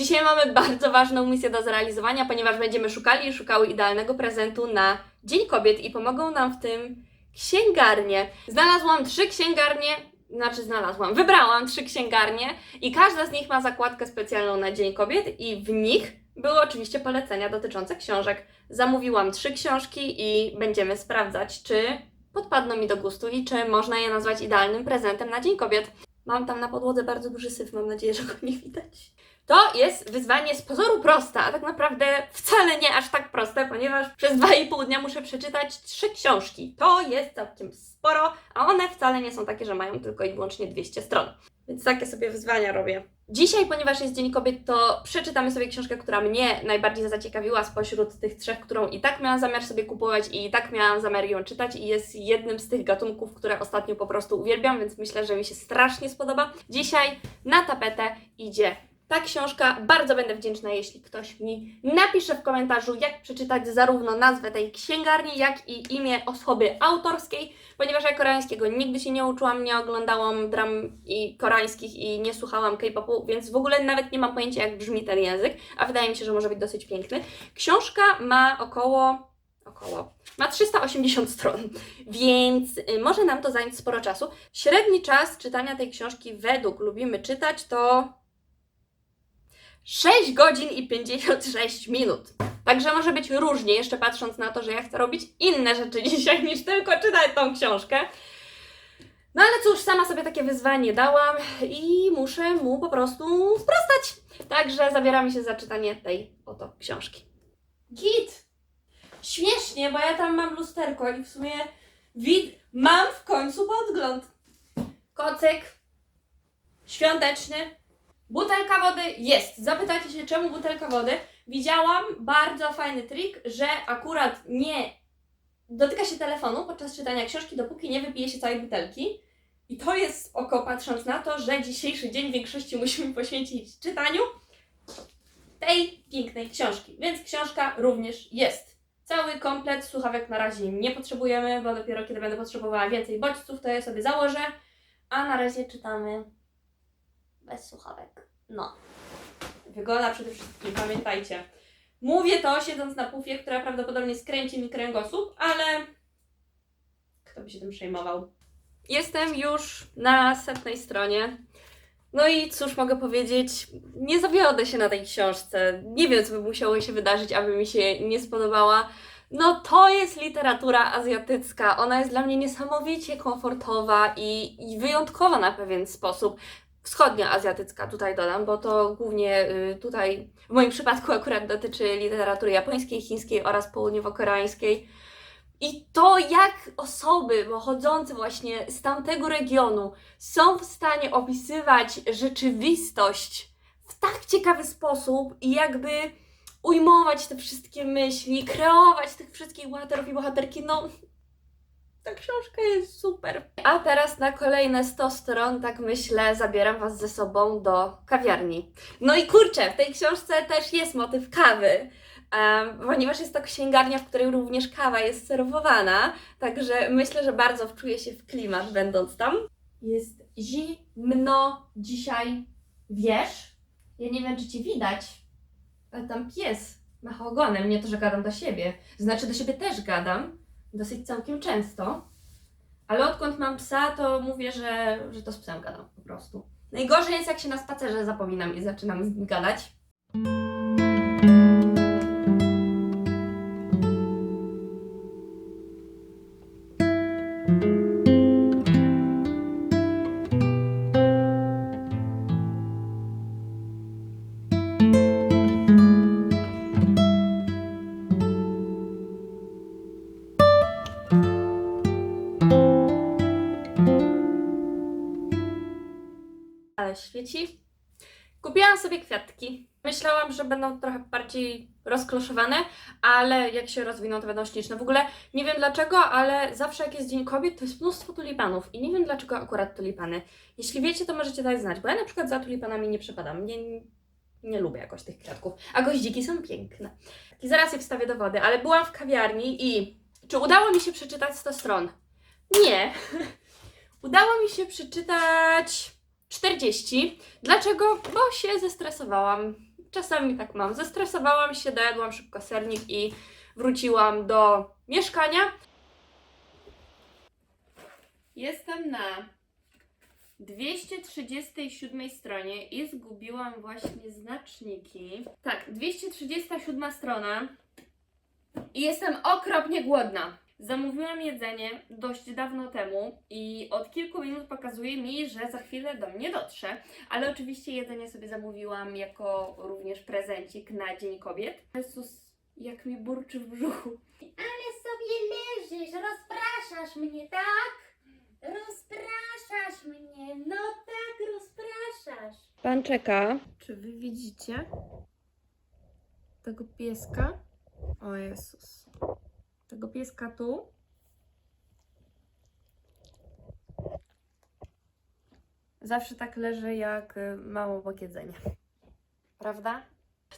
Dzisiaj mamy bardzo ważną misję do zrealizowania, ponieważ będziemy szukali i szukały idealnego prezentu na Dzień Kobiet i pomogą nam w tym księgarnie. Znalazłam trzy księgarnie, znaczy znalazłam, wybrałam trzy księgarnie i każda z nich ma zakładkę specjalną na Dzień Kobiet i w nich były oczywiście polecenia dotyczące książek. Zamówiłam trzy książki i będziemy sprawdzać, czy podpadną mi do gustu i czy można je nazwać idealnym prezentem na Dzień Kobiet. Mam tam na podłodze bardzo duży syf, mam nadzieję, że go nie widać. To jest wyzwanie z pozoru proste, a tak naprawdę wcale nie aż tak proste, ponieważ przez 2,5 dnia muszę przeczytać trzy książki. To jest całkiem sporo, a one wcale nie są takie, że mają tylko i wyłącznie 200 stron. Więc takie sobie wyzwania robię. Dzisiaj, ponieważ jest Dzień Kobiet, to przeczytamy sobie książkę, która mnie najbardziej zaciekawiła spośród tych trzech, którą i tak miałam zamiar sobie kupować i i tak miałam zamiar ją czytać i jest jednym z tych gatunków, które ostatnio po prostu uwielbiam, więc myślę, że mi się strasznie spodoba. Dzisiaj na tapetę idzie ta książka. Bardzo będę wdzięczna, jeśli ktoś mi napisze w komentarzu, jak przeczytać zarówno nazwę tej księgarni, jak i imię osoby autorskiej, ponieważ ja koreańskiego nigdy się nie uczyłam, nie oglądałam dram i koreańskich i nie słuchałam K-popu, więc w ogóle nawet nie mam pojęcia, jak brzmi ten język, a wydaje mi się, że może być dosyć piękny. Książka ma około około. Ma 380 stron, więc y, może nam to zająć sporo czasu. Średni czas czytania tej książki według Lubimy Czytać to 6 godzin i 56 minut. Także może być różnie, jeszcze patrząc na to, że ja chcę robić inne rzeczy dzisiaj niż tylko czytać tą książkę. No ale cóż, sama sobie takie wyzwanie dałam i muszę mu po prostu sprostać. Także zabieramy się za czytanie tej oto książki. Git! Śmiesznie, bo ja tam mam lusterko i w sumie wid mam w końcu podgląd. Kocyk świąteczny. Butelka wody jest. Zapytacie się, czemu butelka wody? Widziałam bardzo fajny trik, że akurat nie dotyka się telefonu podczas czytania książki, dopóki nie wypije się całej butelki. I to jest oko, patrząc na to, że dzisiejszy dzień w większości musimy poświęcić czytaniu tej pięknej książki. Więc książka również jest. Cały komplet słuchawek na razie nie potrzebujemy, bo dopiero kiedy będę potrzebowała więcej bodźców, to je sobie założę. A na razie czytamy bez słuchawek. No. Wygoda przede wszystkim, pamiętajcie. Mówię to siedząc na pufie, która prawdopodobnie skręci mi kręgosłup, ale kto by się tym przejmował? Jestem już na setnej stronie. No i cóż mogę powiedzieć, nie zawiodę się na tej książce. Nie wiem, co by musiało się wydarzyć, aby mi się nie spodobała. No to jest literatura azjatycka. Ona jest dla mnie niesamowicie komfortowa i, i wyjątkowa na pewien sposób. Wschodnioazjatycka tutaj dodam, bo to głównie y, tutaj w moim przypadku akurat dotyczy literatury japońskiej, chińskiej oraz południowo-koreańskiej. I to, jak osoby pochodzące właśnie z tamtego regionu są w stanie opisywać rzeczywistość w tak ciekawy sposób i jakby ujmować te wszystkie myśli, kreować tych wszystkich bohaterów i bohaterki, no ta książka jest super. A teraz na kolejne 100 stron, tak myślę, zabieram Was ze sobą do kawiarni. No i kurczę, w tej książce też jest motyw kawy. em, ponieważ jest to księgarnia, w której również kawa jest serwowana, także myślę, że bardzo wczuję się w klimat będąc tam. Jest zimno dzisiaj, wiesz? Ja nie wiem, czy Cię widać, ale tam pies macha ogonem, nie to, że gadam do siebie. Znaczy do siebie też gadam, dosyć całkiem często, ale odkąd mam psa, to mówię, że, że to z psem gadam po prostu. Najgorzej jest, jak się na spacerze zapominam i zaczynam z nim gadać. Świeci. Kupiłam sobie kwiatki. Myślałam, że będą trochę bardziej rozkloszowane, ale jak się rozwiną, to będą śliczne. W ogóle nie wiem dlaczego, ale zawsze jak jest Dzień Kobiet, to jest mnóstwo tulipanów i nie wiem dlaczego akurat tulipany. Jeśli wiecie, to możecie dać znać, bo ja na przykład za tulipanami nie przepadam. Nie, nie lubię jakoś tych kwiatków, a goździki są piękne. I zaraz je wstawię do wody, ale byłam w kawiarni i czy udało mi się przeczytać 100 stron? Nie. udało mi się przeczytać 40. Dlaczego? Bo się zestresowałam. czasami tak mam. Zestresowałam się, dojadłam szybko sernik i wróciłam do mieszkania. Jestem na 237 stronie i zgubiłam właśnie znaczniki. Tak, 237 strona i jestem okropnie głodna. Zamówiłam jedzenie dość dawno temu i od kilku minut pokazuje mi, że za chwilę do mnie dotrze, ale oczywiście jedzenie sobie zamówiłam jako również prezencik na Dzień Kobiet. Jezus, jak mi burczy w brzuchu. Ale sobie leżysz, rozpraszasz mnie, tak? Rozpraszasz mnie, no tak, rozpraszasz. Pan czeka. Czy wy widzicie tego pieska? O Jezus. Tego pieska tu. Zawsze tak leży, jak y, mało obok. Prawda?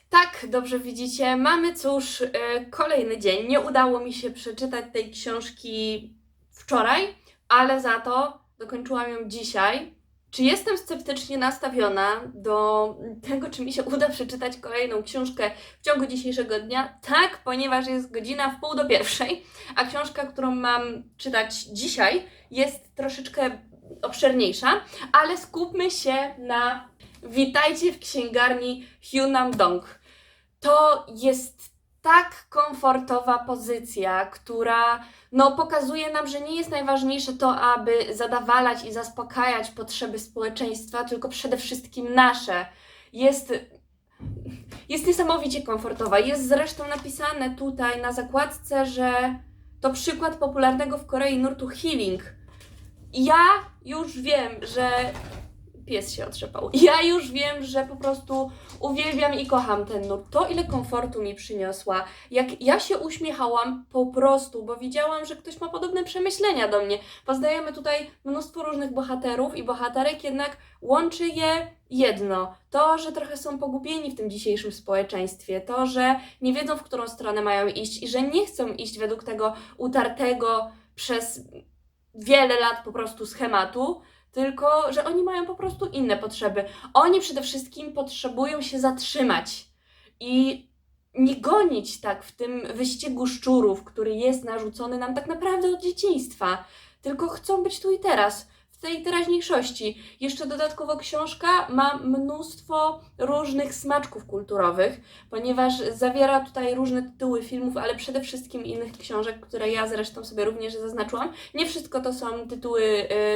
Tak, dobrze widzicie. Mamy cóż, y, kolejny dzień. Nie udało mi się przeczytać tej książki wczoraj, ale za to dokończyłam ją dzisiaj. Czy jestem sceptycznie nastawiona do tego, czy mi się uda przeczytać kolejną książkę w ciągu dzisiejszego dnia? Tak, ponieważ jest godzina w pół do pierwszej, a książka, którą mam czytać dzisiaj, jest troszeczkę obszerniejsza, ale skupmy się na Witajcie w księgarni Hyunam Dong. To jest tak komfortowa pozycja, która no, pokazuje nam, że nie jest najważniejsze to, aby zadawalać i zaspokajać potrzeby społeczeństwa, tylko przede wszystkim nasze. Jest, jest niesamowicie komfortowa. Jest zresztą napisane tutaj na zakładce, że to przykład popularnego w Korei nurtu healing. Ja już wiem, że pies się otrzepał. Ja już wiem, że po prostu uwielbiam i kocham ten nurt. To, ile komfortu mi przyniosła. Jak ja się uśmiechałam po prostu, bo widziałam, że ktoś ma podobne przemyślenia do mnie. Poznajemy tutaj mnóstwo różnych bohaterów i bohaterek, jednak łączy je jedno. To, że trochę są pogubieni w tym dzisiejszym społeczeństwie. To, że nie wiedzą, w którą stronę mają iść i że nie chcą iść według tego utartego przez wiele lat po prostu schematu, tylko że oni mają po prostu inne potrzeby. Oni przede wszystkim potrzebują się zatrzymać i nie gonić tak w tym wyścigu szczurów, który jest narzucony nam tak naprawdę od dzieciństwa, tylko chcą być tu i teraz, tej teraźniejszości. Jeszcze dodatkowo książka ma mnóstwo różnych smaczków kulturowych, ponieważ zawiera tutaj różne tytuły filmów, ale przede wszystkim innych książek, które ja zresztą sobie również zaznaczyłam. Nie wszystko to są tytuły,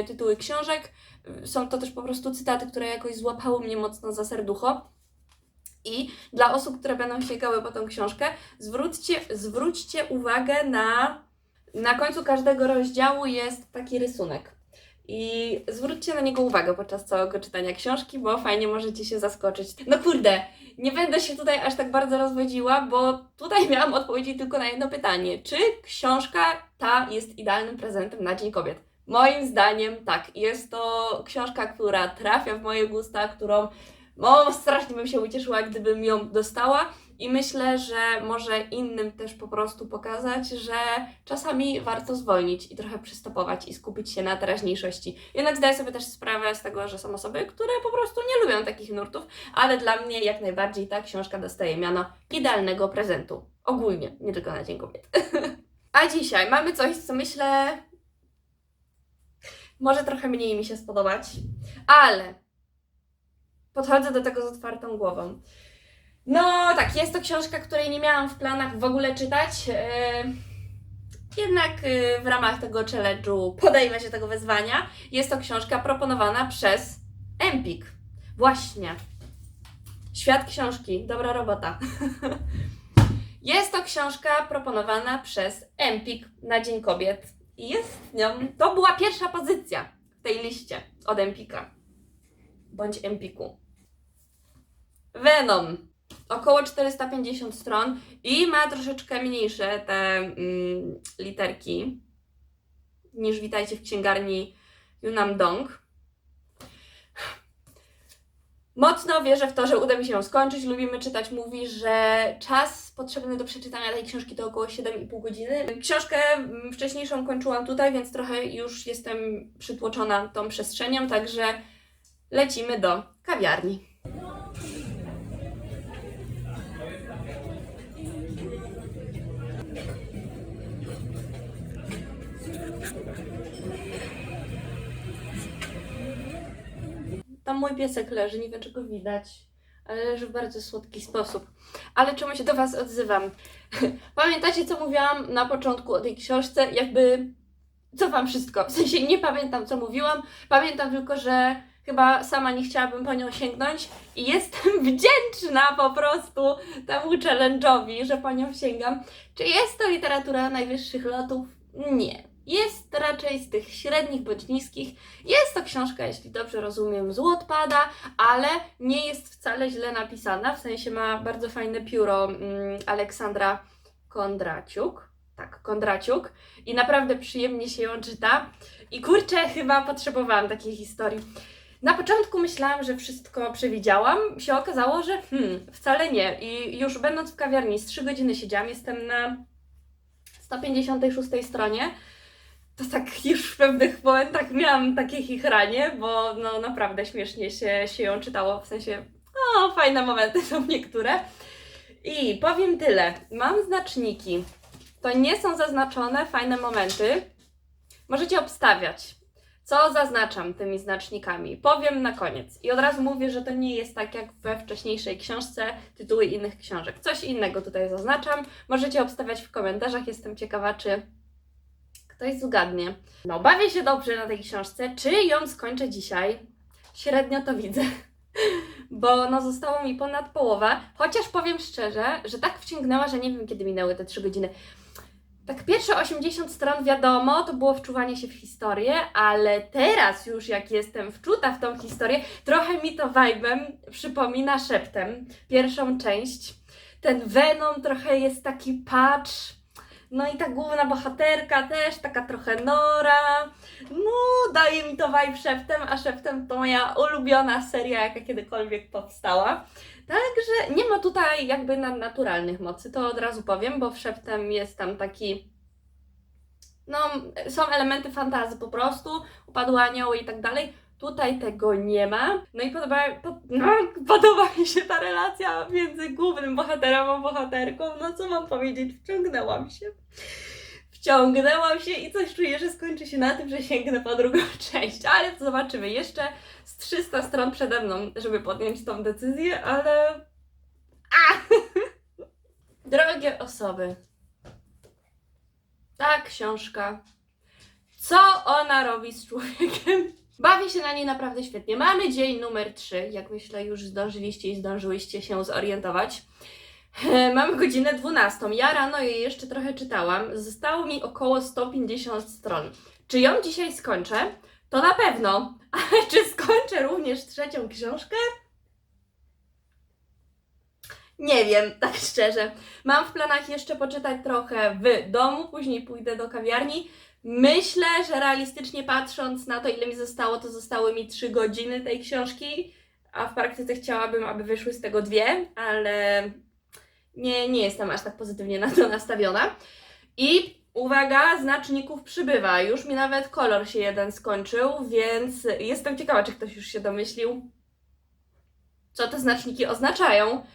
y, tytuły książek, są to też po prostu cytaty, które jakoś złapały mnie mocno za serducho. I dla osób, które będą sięgały po tą książkę, zwróćcie, zwróćcie uwagę na. Na końcu każdego rozdziału jest taki rysunek. I zwróćcie na niego uwagę podczas całego czytania książki, bo fajnie możecie się zaskoczyć. No kurde, nie będę się tutaj aż tak bardzo rozwodziła, bo tutaj miałam odpowiedzieć tylko na jedno pytanie. Czy książka ta jest idealnym prezentem na Dzień Kobiet? Moim zdaniem tak. Jest to książka, która trafia w moje gusta, którą no, strasznie bym się ucieszyła, gdybym ją dostała. I myślę, że może innym też po prostu pokazać, że czasami warto zwolnić i trochę przystopować i skupić się na teraźniejszości. Jednak zdaję sobie też sprawę z tego, że są osoby, które po prostu nie lubią takich nurtów, ale dla mnie jak najbardziej ta książka dostaje miano idealnego prezentu. Ogólnie, nie tylko na Dzień Kobiet. A dzisiaj mamy coś, co myślę może trochę mniej mi się spodobać, ale podchodzę do tego z otwartą głową. No tak, jest to książka, której nie miałam w planach w ogóle czytać. Yy, jednak yy, w ramach tego challenge'u podejmę się tego wyzwania. Jest to książka proponowana przez Empik. Właśnie. Świat książki. Dobra robota. Jest to książka proponowana przez Empik na Dzień Kobiet. Jest nią. To była pierwsza pozycja w tej liście od Empika. Bądź Empiku. Venom. Około 450 stron i ma troszeczkę mniejsze te mm, literki niż Witajcie w księgarni Yunam Dong. Mocno wierzę w to, że uda mi się ją skończyć. Lubimy czytać. Mówi, że czas potrzebny do przeczytania tej książki to około 7,5 godziny. Książkę mm, wcześniejszą kończyłam tutaj, więc trochę już jestem przytłoczona tą przestrzenią, także lecimy do kawiarni. Mój piesek leży, nie wiem czego widać, ale leży w bardzo słodki sposób. Ale czemu się do Was odzywam? Pamiętacie, co mówiłam na początku o tej książce? Jakby cofam wszystko. W sensie nie pamiętam, co mówiłam. Pamiętam tylko, że chyba sama nie chciałabym po nią sięgnąć i jestem wdzięczna po prostu temu challenge'owi, że po nią sięgam. Czy jest to literatura najwyższych lotów? Nie. Jest raczej z tych średnich bądź niskich. Jest to książka, jeśli dobrze rozumiem, z Wattpada, ale nie jest wcale źle napisana. W sensie ma bardzo fajne pióro mm, Aleksandra Kondraciuk. Tak, Kondraciuk. I naprawdę przyjemnie się ją czyta. I kurczę, chyba potrzebowałam takiej historii. Na początku myślałam, że wszystko przewidziałam. Się okazało, że hmm, wcale nie. I już będąc w kawiarni, z 3 godziny siedziałam, jestem na 156 stronie. To tak już w pewnych momentach miałam takie chichranie, bo no naprawdę śmiesznie się, się ją czytało. W sensie, o, fajne momenty są niektóre. I powiem tyle. Mam znaczniki. To nie są zaznaczone fajne momenty. Możecie obstawiać. Co zaznaczam tymi znacznikami? Powiem na koniec. I od razu mówię, że to nie jest tak jak we wcześniejszej książce tytuły innych książek. Coś innego tutaj zaznaczam. Możecie obstawiać w komentarzach. Jestem ciekawa, czy ktoś zgadnie. No, bawię się dobrze na tej książce. Czy ją skończę dzisiaj? Średnio to widzę. Bo no zostało mi ponad połowa. Chociaż powiem szczerze, że tak wciągnęła, że nie wiem kiedy minęły te 3 godziny. Tak pierwsze 80 stron wiadomo, to było wczuwanie się w historię, ale teraz już jak jestem wczuta w tą historię, trochę mi to vibe'em przypomina szeptem pierwszą część. Ten Venom trochę jest taki patch, no i ta główna bohaterka też taka trochę nora. No, daje mi to vibe szeptem, a szeptem to moja ulubiona seria, jaka kiedykolwiek powstała. Także nie ma tutaj jakby nadnaturalnych mocy, to od razu powiem, bo w szeptem jest tam taki. No, są elementy fantazy po prostu, upadły anioły i tak dalej. Tutaj tego nie ma. No i podoba, po, no, podoba mi się ta relacja między głównym bohaterem a bohaterką. No co mam powiedzieć, wciągnęłam się. Wciągnęłam się i coś czuję, że skończy się na tym, że sięgnę po drugą część. Ale zobaczymy. Jeszcze z 300 stron przede mną, żeby podjąć tą decyzję, ale. A! Drogie osoby. Ta książka. Co ona robi z człowiekiem? Bawię się na niej naprawdę świetnie. Mamy dzień numer 3, jak myślę już zdążyliście i zdążyłyście się zorientować. Mamy godzinę 12. Ja rano jej jeszcze trochę czytałam. Zostało mi około 150 stron. Czy ją dzisiaj skończę? To na pewno. Ale czy skończę również trzecią książkę? Nie wiem, tak szczerze. Mam w planach jeszcze poczytać trochę w domu, później pójdę do kawiarni. Myślę, że realistycznie patrząc na to, ile mi zostało, to zostały mi 3 godziny tej książki, a w praktyce chciałabym, aby wyszły z tego dwie, ale nie, nie jestem aż tak pozytywnie na to nastawiona. I uwaga, znaczników przybywa. Już mi nawet kolor się jeden skończył, więc jestem ciekawa, czy ktoś już się domyślił, co te znaczniki oznaczają.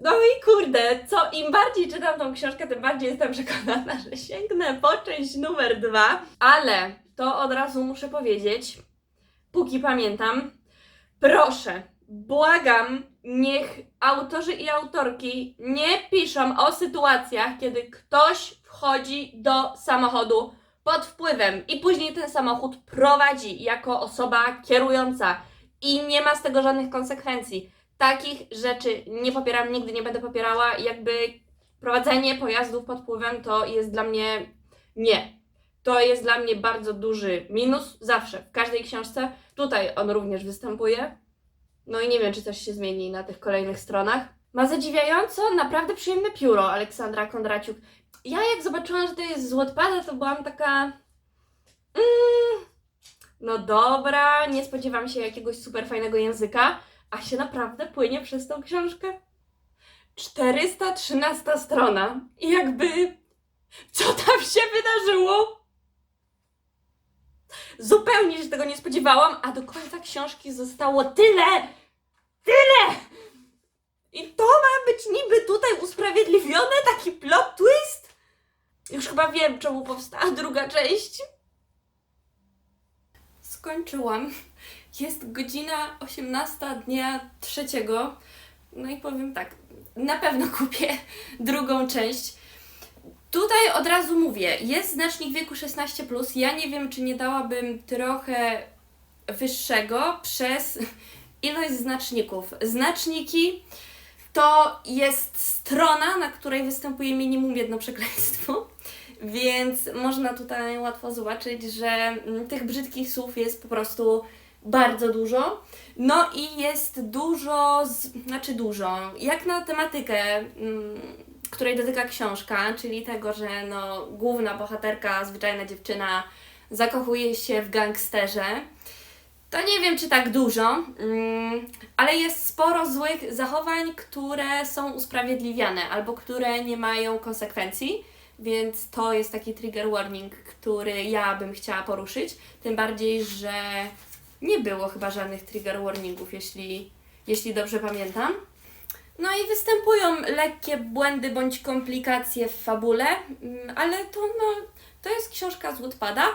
No i kurde, co im bardziej czytam tą książkę, tym bardziej jestem przekonana, że sięgnę po część numer dwa. Ale to od razu muszę powiedzieć, póki pamiętam, proszę, błagam, niech autorzy i autorki nie piszą o sytuacjach, kiedy ktoś wchodzi do samochodu pod wpływem i później ten samochód prowadzi jako osoba kierująca i nie ma z tego żadnych konsekwencji. Takich rzeczy nie popieram, nigdy nie będę popierała. Jakby prowadzenie pojazdów pod wpływem to jest dla mnie nie. To jest dla mnie bardzo duży minus, zawsze, w każdej książce. Tutaj on również występuje. No i nie wiem, czy coś się zmieni na tych kolejnych stronach. Ma zadziwiająco naprawdę przyjemne pióro Aleksandra Kondraciuk. Ja jak zobaczyłam, że to jest z Wattpada, to byłam taka... Mm, no dobra, nie spodziewam się jakiegoś super fajnego języka, a się naprawdę płynie przez tą książkę. 413 strona. I jakby... Co tam się wydarzyło? Zupełnie się tego nie spodziewałam, a do końca książki zostało tyle! Tyle! I to ma być niby tutaj usprawiedliwione, taki plot twist? Już chyba wiem, czemu powstała druga część. skończyłam. Jest godzina 18 dnia trzeciego. No i powiem tak, na pewno kupię drugą część. Tutaj od razu mówię, jest znacznik wieku 16. Ja nie wiem, czy nie dałabym trochę wyższego przez ilość znaczników. Znaczniki to jest strona, na której występuje minimum jedno przekleństwo, więc można tutaj łatwo zobaczyć, że mm, tych brzydkich słów jest po prostu bardzo dużo. No i jest dużo, z, znaczy dużo, jak na tematykę, mm, której dotyka książka, czyli tego, że no, główna bohaterka, zwyczajna dziewczyna, zakochuje się w gangsterze. To nie wiem, czy tak dużo, mm, ale jest sporo złych zachowań, które są usprawiedliwiane albo które nie mają konsekwencji, więc to jest taki trigger warning, który ja bym chciała poruszyć. Tym bardziej, że nie było chyba żadnych trigger warningów, jeśli, jeśli dobrze pamiętam. No i występują lekkie błędy bądź komplikacje w fabule, mm, ale to, no, to jest książka z Woodpada,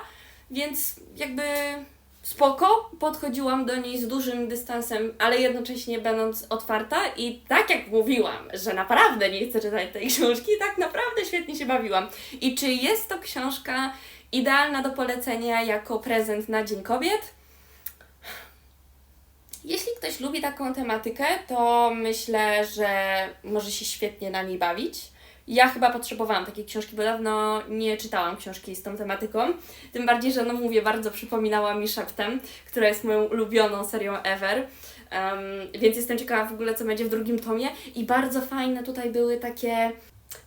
więc jakby spoko, podchodziłam do niej z dużym dystansem, ale jednocześnie będąc otwarta i tak jak mówiłam, że naprawdę nie chcę czytać tej książki, tak naprawdę świetnie się bawiłam. I czy jest to książka idealna do polecenia jako prezent na Dzień Kobiet? Jeśli ktoś lubi taką tematykę, to myślę, że może się świetnie na niej bawić. Ja chyba potrzebowałam takiej książki, bo dawno nie czytałam książki z tą tematyką. Tym bardziej, że no mówię, bardzo przypominała mi Szeptem, która jest moją ulubioną serią ever. Um, więc jestem ciekawa w ogóle, co będzie w drugim tomie. I bardzo fajne tutaj były takie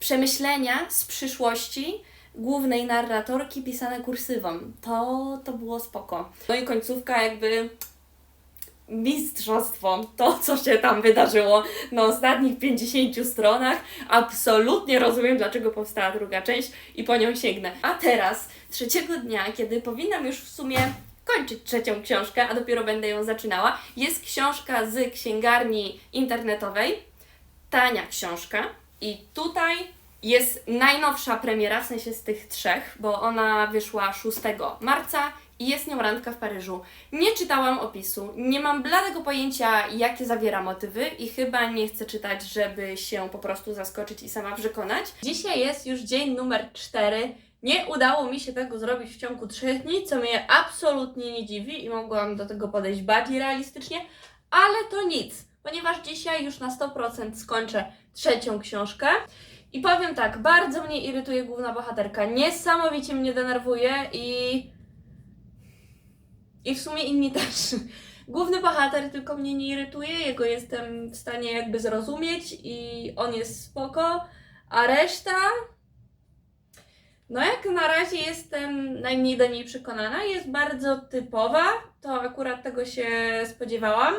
przemyślenia z przyszłości głównej narratorki pisane kursywą. To, to było spoko. No i końcówka jakby mistrzostwo, to co się tam wydarzyło na ostatnich 50 stronach. Absolutnie rozumiem, dlaczego powstała druga część i po nią sięgnę. A teraz, trzeciego dnia, kiedy powinnam już w sumie kończyć trzecią książkę, a dopiero będę ją zaczynała, jest książka z księgarni internetowej. Tania książka. I tutaj jest najnowsza premiera, w sensie z tych trzech, bo ona wyszła 6 marca i jest nią randka w Paryżu. Nie czytałam opisu, nie mam bladego pojęcia, jakie zawiera motywy i chyba nie chcę czytać, żeby się po prostu zaskoczyć i sama przekonać. Dzisiaj jest już dzień numer 4. Nie udało mi się tego zrobić w ciągu 3 dni, co mnie absolutnie nie dziwi i mogłam do tego podejść bardziej realistycznie, ale to nic, ponieważ dzisiaj już na 100% skończę trzecią książkę. I powiem tak, bardzo mnie irytuje główna bohaterka, niesamowicie mnie denerwuje i i w sumie inni też. Główny bohater tylko mnie nie irytuje, jego jestem w stanie jakby zrozumieć i on jest spoko, a reszta. No jak na razie jestem najmniej do niej przekonana, jest bardzo typowa, to akurat tego się spodziewałam.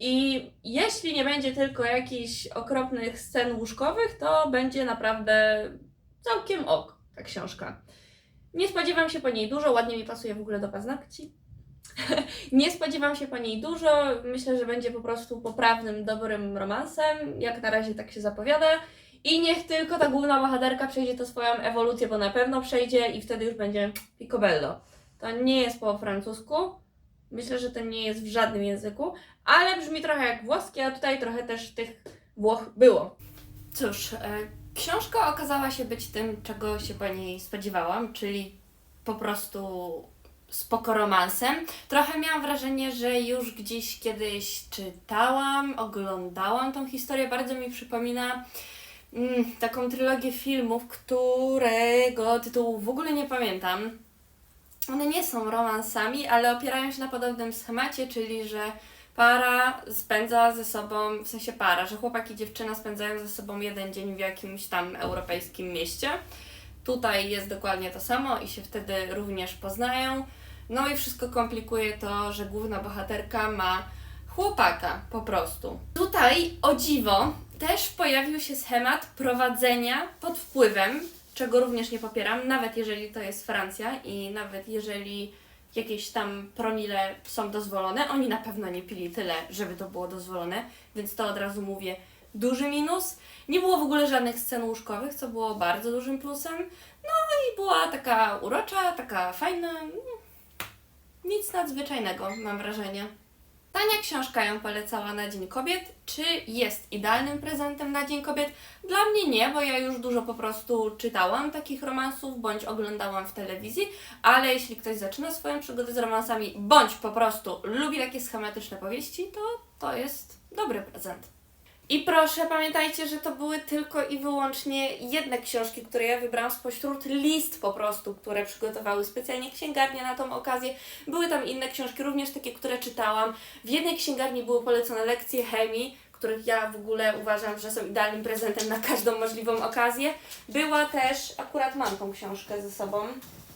I jeśli nie będzie tylko jakichś okropnych scen łóżkowych, to będzie naprawdę całkiem ok ta książka. Nie spodziewam się po niej dużo, ładnie mi pasuje w ogóle do paznokci. Nie spodziewam się po niej dużo. Myślę, że będzie po prostu poprawnym, dobrym romansem. Jak na razie tak się zapowiada. I niech tylko ta główna bohaterka przejdzie to swoją ewolucję, bo na pewno przejdzie i wtedy już będzie picobello. To nie jest po francusku. Myślę, że to nie jest w żadnym języku, ale brzmi trochę jak włoskie, a tutaj trochę też tych Włoch było. Cóż, e, książka okazała się być tym, czego się po niej spodziewałam, czyli po prostu spoko romansem. Trochę miałam wrażenie, że już gdzieś kiedyś czytałam, oglądałam tą historię. Bardzo mi przypomina mm, taką trylogię filmów, którego tytułu w ogóle nie pamiętam. One nie są romansami, ale opierają się na podobnym schemacie, czyli że para spędza ze sobą, w sensie para, że chłopak i dziewczyna spędzają ze sobą jeden dzień w jakimś tam europejskim mieście. Tutaj jest dokładnie to samo i się wtedy również poznają. No i wszystko komplikuje to, że główna bohaterka ma chłopaka po prostu. Tutaj, o dziwo, też pojawił się schemat prowadzenia pod wpływem, czego również nie popieram, nawet jeżeli to jest Francja i nawet jeżeli jakieś tam promile są dozwolone. Oni na pewno nie pili tyle, żeby to było dozwolone, więc to od razu mówię duży minus. Nie było w ogóle żadnych scen łóżkowych, co było bardzo dużym plusem. No i była taka urocza, taka fajna. Nic nadzwyczajnego, mam wrażenie. Tania książka ją polecała na Dzień Kobiet. Czy jest idealnym prezentem na Dzień Kobiet? Dla mnie nie, bo ja już dużo po prostu czytałam takich romansów, bądź oglądałam w telewizji, ale jeśli ktoś zaczyna swoją przygodę z romansami, bądź po prostu lubi takie schematyczne powieści, to to jest dobry prezent. I proszę, pamiętajcie, że to były tylko i wyłącznie jedne książki, które ja wybrałam spośród list po prostu, które przygotowały specjalnie księgarnie na tą okazję. Były tam inne książki, również takie, które czytałam. W jednej księgarni były polecone lekcje chemii, których ja w ogóle uważam, że są idealnym prezentem na każdą możliwą okazję. Była też, akurat mam tą książkę ze sobą,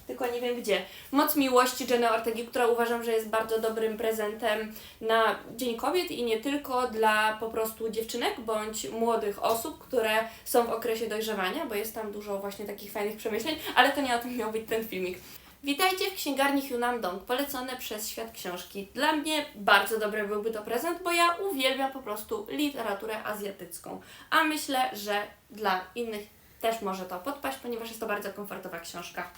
tylko nie wiem gdzie. Moc miłości Jenny Ortegi, która uważam, że jest bardzo dobrym prezentem na Dzień Kobiet i nie tylko dla po prostu dziewczynek bądź młodych osób, które są w okresie dojrzewania, bo jest tam dużo właśnie takich fajnych przemyśleń, ale to nie o tym miał być ten filmik. Witajcie w księgarni Hyunam Dong, polecone przez Świat Książki. Dla mnie bardzo dobry byłby to prezent, bo ja uwielbiam po prostu literaturę azjatycką, a myślę, że dla innych też może to podpaść, ponieważ jest to bardzo komfortowa książka.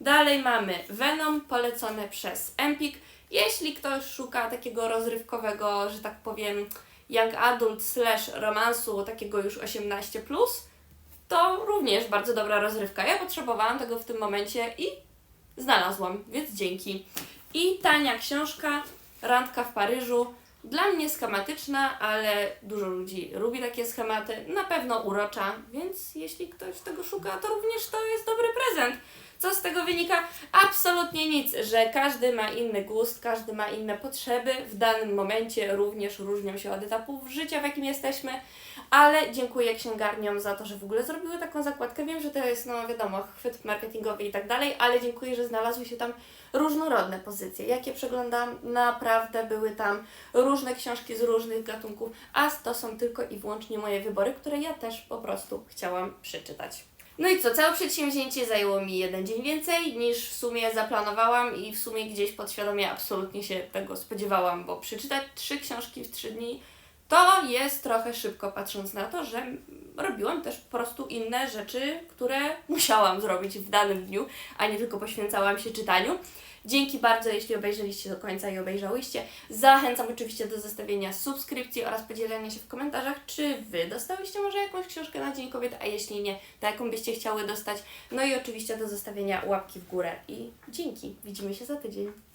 Dalej mamy Venom, polecone przez Empik. Jeśli ktoś szuka takiego rozrywkowego, że tak powiem, young adult slash romansu, takiego już 18+, plus, to również bardzo dobra rozrywka. Ja potrzebowałam tego w tym momencie i znalazłam, więc dzięki. I tania książka, Randka w Paryżu. Dla mnie schematyczna, ale dużo ludzi lubi takie schematy. Na pewno urocza, więc jeśli ktoś tego szuka, to również to jest dobry prezent. Co z tego wynika? Absolutnie nic, że każdy ma inny gust, każdy ma inne potrzeby. W danym momencie również różnią się od etapów życia, w jakim jesteśmy. Ale dziękuję księgarniom za to, że w ogóle zrobiły taką zakładkę. Wiem, że to jest, no wiadomo, chwyt marketingowy i tak dalej, ale dziękuję, że znalazły się tam różnorodne pozycje. Jakie przeglądam, naprawdę były tam różne książki z różnych gatunków, a to są tylko i wyłącznie moje wybory, które ja też po prostu chciałam przeczytać. No i co, całe przedsięwzięcie zajęło mi jeden dzień więcej niż w sumie zaplanowałam i w sumie gdzieś podświadomie absolutnie się tego spodziewałam, bo przeczytać trzy książki w trzy dni to jest trochę szybko, patrząc na to, że robiłam też po prostu inne rzeczy, które musiałam zrobić w danym dniu, a nie tylko poświęcałam się czytaniu. Dzięki bardzo, jeśli obejrzeliście do końca i obejrzałyście. Zachęcam oczywiście do zostawienia subskrypcji oraz podzielenia się w komentarzach, czy Wy dostałyście może jakąś książkę na Dzień Kobiet, a jeśli nie, to jaką byście chciały dostać. No i oczywiście do zostawienia łapki w górę. I dzięki. Widzimy się za tydzień.